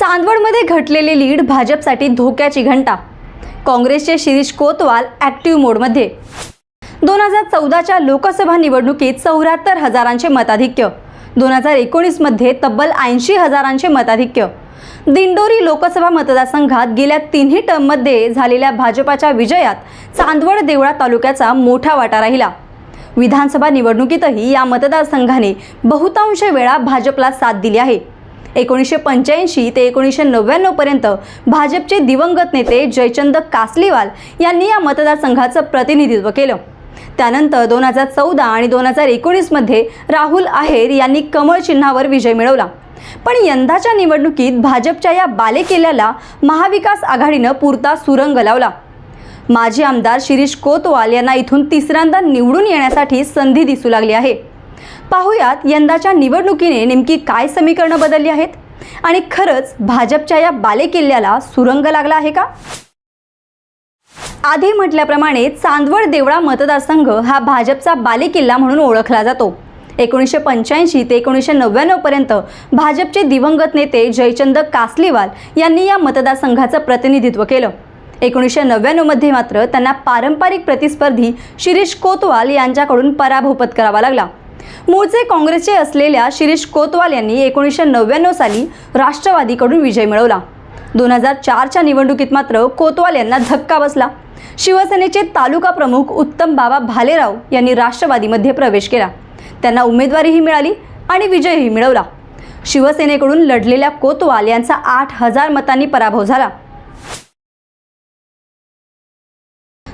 चांदवडमध्ये घटलेली lead भाजपसाठी धोक्याची घंटा. काँग्रेसचे शिरीष कोतवाल ॲक्टिव्ह मोडमध्ये. दोन हजार चौदाच्या लोकसभा निवडणुकीत चौऱ्याहत्तर हजारांचे मताधिक्य. दोन हजार एकोणीसमध्ये तब्बल ऐंशी हजारांचे मताधिक्य. दिंडोरी लोकसभा मतदारसंघात गेल्या तिन्ही टर्ममध्ये झालेल्या भाजपाच्या विजयात चांदवड देवळा तालुक्याचा मोठा वाटा राहिला. विधानसभा निवडणुकीतही या मतदारसंघाने बहुतांश वेळा भाजपला साथ दिली आहे. एकोणीसशे पंच्याऐंशी ते एकोणीसशे नव्याण्णवपर्यंत भाजपचे दिवंगत नेते जयचंद कासलीवाल यांनी या मतदारसंघाचं प्रतिनिधित्व केलं. त्यानंतर दोन हजार चौदा आणि दोन हजार एकोणीसमध्ये राहुल आहेर यांनी कमळ चिन्हावर विजय मिळवला. पण यंदाच्या निवडणुकीत भाजपच्या या बालेकिल्ल्याला महाविकास आघाडीनं पुरता सुरंग लावला. माजी आमदार शिरीष कोतवाल यांना इथून तिसऱ्यांदा निवडून येण्यासाठी संधी दिसू लागली आहे. पाहुयात यंदाच्या निवडणुकीने नेमकी काय समीकरणं बदलली आहेत? आणि खरंच भाजपच्या या बालेकिल्ल्याला सुरंग लागला आहे का? आधी म्हटल्याप्रमाणे चांदवड देवळा मतदारसंघ हा भाजपचा बालेकिल्ला म्हणून ओळखला जातो. एकोणीसशे पंच्याऐंशी ते एकोणीसशे नव्याण्णवपर्यंत भाजपचे दिवंगत नेते जयचंद कासलीवाल यांनी या मतदारसंघाचं प्रतिनिधित्व केलं. एकोणीसशे नव्याण्णवमध्ये मात्र त्यांना पारंपरिक प्रतिस्पर्धी शिरीष कोतवाल यांच्याकडून पराभव पत्करावा लागला. मूळचे काँग्रेसचे असलेल्या शिरीष कोतवाल यांनी एकोणीसशे नव्याण्णव साली राष्ट्रवादीकडून विजय मिळवला. दोन हजार चारच्या निवडणुकीत मात्र कोतवाल यांना धक्का बसला. शिवसेनेचे तालुका प्रमुख उत्तम बाबा भालेराव यांनी राष्ट्रवादीमध्ये प्रवेश केला. त्यांना उमेदवारीही मिळाली आणि विजयही मिळवला. शिवसेनेकडून लढलेल्या कोतवाल यांचा आठ हजार मतांनी पराभव झाला.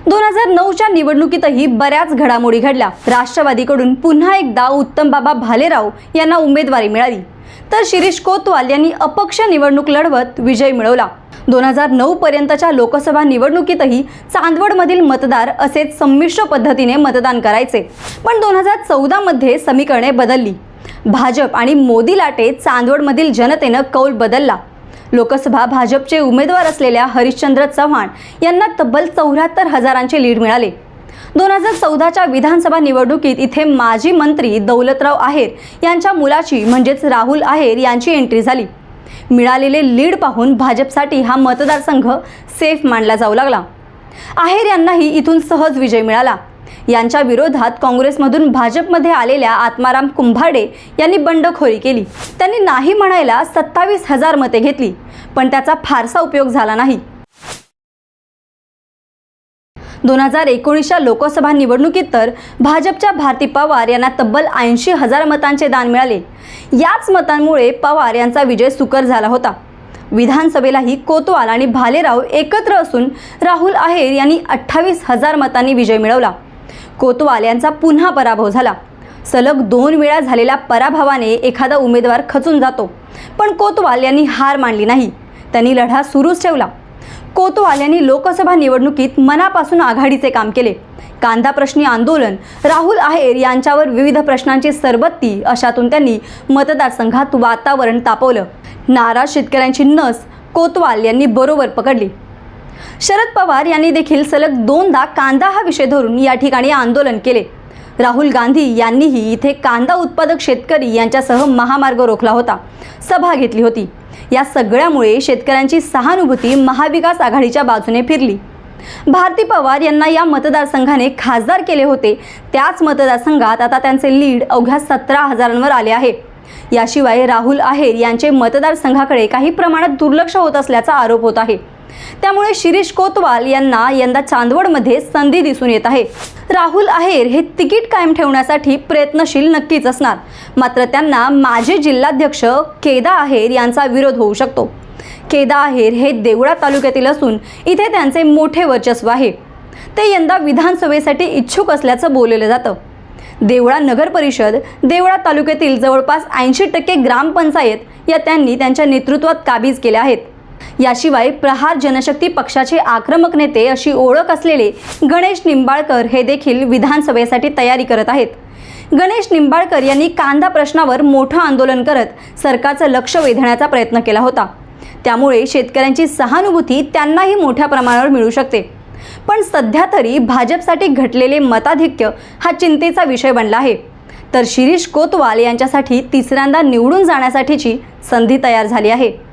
दोन हजार नऊच्या निवडणुकीतही बऱ्याच घडामोडी घडल्या. राष्ट्रवादीकडून पुन्हा एकदा उत्तम बाबा भालेराव यांना उमेदवारी मिळाली. तर शिरीष कोतवाल यांनी अपक्ष निवडणूक लढवत विजय मिळवला. दोन हजार नऊ पर्यंतच्या लोकसभा निवडणुकीतही चांदवडमधील मतदार असेच संमिश्र पद्धतीने मतदान करायचे. पण दोन हजार चौदामध्ये समीकरणे बदलली. भाजप आणि मोदी लाटे चांदवडमधील जनतेनं कौल बदलला. लोकसभा भाजपचे उमेदवार असलेल्या हरिश्चंद्र चव्हाण यांना तब्बल चौऱ्याहत्तर हजारांचे लीड मिळाले. दोन हजार चौदाच्या विधानसभा निवडणुकीत इथे माजी मंत्री दौलतराव आहेर यांच्या मुलाची म्हणजेच राहुल आहेर यांची एंट्री झाली. मिळालेले लीड पाहून भाजपसाठी हा मतदारसंघ सेफ मानला जाऊ लागला. आहेर यांनाही इथून सहज विजय मिळाला. यांच्या विरोधात काँग्रेसमधून भाजपमध्ये आलेल्या आत्माराम कुंभाडे यांनी बंडखोरी केली. त्यांनी नाही म्हणायला सत्तावीस हजार मते घेतली पण त्याचा फारसा उपयोग झाला नाही. दोन हजार एकोणीसच्या लोकसभा निवडणुकीत तर भाजपच्या भारती पवार यांना तब्बल ऐंशी हजार मतांचे दान मिळाले. याच मतांमुळे पवार यांचा विजय सुकर झाला होता. विधानसभेलाही कोतवाल आणि भालेराव एकत्र असून राहुल आहेर यांनी अठ्ठावीस हजार मतांनी विजय मिळवला. कोतवाल यांचा पुन्हा पराभव झाला. सलग दोन वेळा झालेल्या पराभवाने एखादा उमेदवार खचून जातो पण कोतवाल यांनी हार मानली नाही. त्यांनी लढा सुरूच ठेवला. कोतवाल यांनी लोकसभा निवडणुकीत मनापासून आघाडीचे काम केले. कांदा प्रश्नी आंदोलन राहुल आहेर यांच्यावर विविध प्रश्नांची सरबत्ती अशातून त्यांनी मतदारसंघात वातावरण तापवलं. नाराज शेतकऱ्यांची नस कोतवाल यांनी बरोबर पकडली. शरद पवार यांनी देखील सलग दोनदा कांदा हा विषय धरून या ठिकाणी आंदोलन केले. राहुल गांधी यांनीही इथे कांदा उत्पादक शेतकरी यांच्यासह महामार्ग रोखला होता. सभा घेतली होती. या सगळ्यामुळे शेतकऱ्यांची सहानुभूती महाविकास आघाडीच्या बाजूने फिरली. भारती पवार यांना या मतदारसंघाने खासदार केले होते. त्याच मतदारसंघात आता त्यांचे लीड अवघ्या सतरा हजारांवर आले आहे. याशिवाय राहुल आहेर यांचे मतदारसंघाकडे काही प्रमाणात दुर्लक्ष होत असल्याचा आरोप होत आहे. त्यामुळे शिरीष कोतवाल यांना यंदा चांदवडमध्ये संधी दिसून येत आहे. राहुल आहेर हे तिकीट कायम ठेवण्यासाठी प्रयत्नशील नक्कीच असणार. मात्र त्यांना माजी जिल्हाध्यक्ष केदा आहेर यांचा विरोध होऊ शकतो. केदा आहेर हे देवळा तालुक्यातील असून इथे त्यांचे मोठे वर्चस्व आहे. ते यंदा विधानसभेसाठी इच्छुक असल्याचं बोललं जातं. देवळा नगर परिषद देवळा तालुक्यातील जवळपास ऐंशी टक्के ग्रामपंचायत या त्यांनी त्यांच्या नेतृत्वात काबीज केल्या आहेत. याशिवाय प्रहार जनशक्ती पक्षाचे आक्रमक नेते अशी ओळख असलेले गणेश निंबाळकर हे देखील विधानसभेसाठी तयारी करत आहेत. गणेश निंबाळकर यांनी कांदा प्रश्नावर मोठं आंदोलन करत सरकारचं लक्ष वेधण्याचा प्रयत्न केला होता. त्यामुळे शेतकऱ्यांची सहानुभूती त्यांनाही मोठ्या प्रमाणावर मिळू शकते. पण सध्या तरी भाजपसाठी घटलेले मताधिक्य हा चिंतेचा विषय बनला आहे. तर शिरीष कोतवाल यांच्यासाठी तिसऱ्यांदा निवडून जाण्यासाठीची संधी तयार झाली आहे.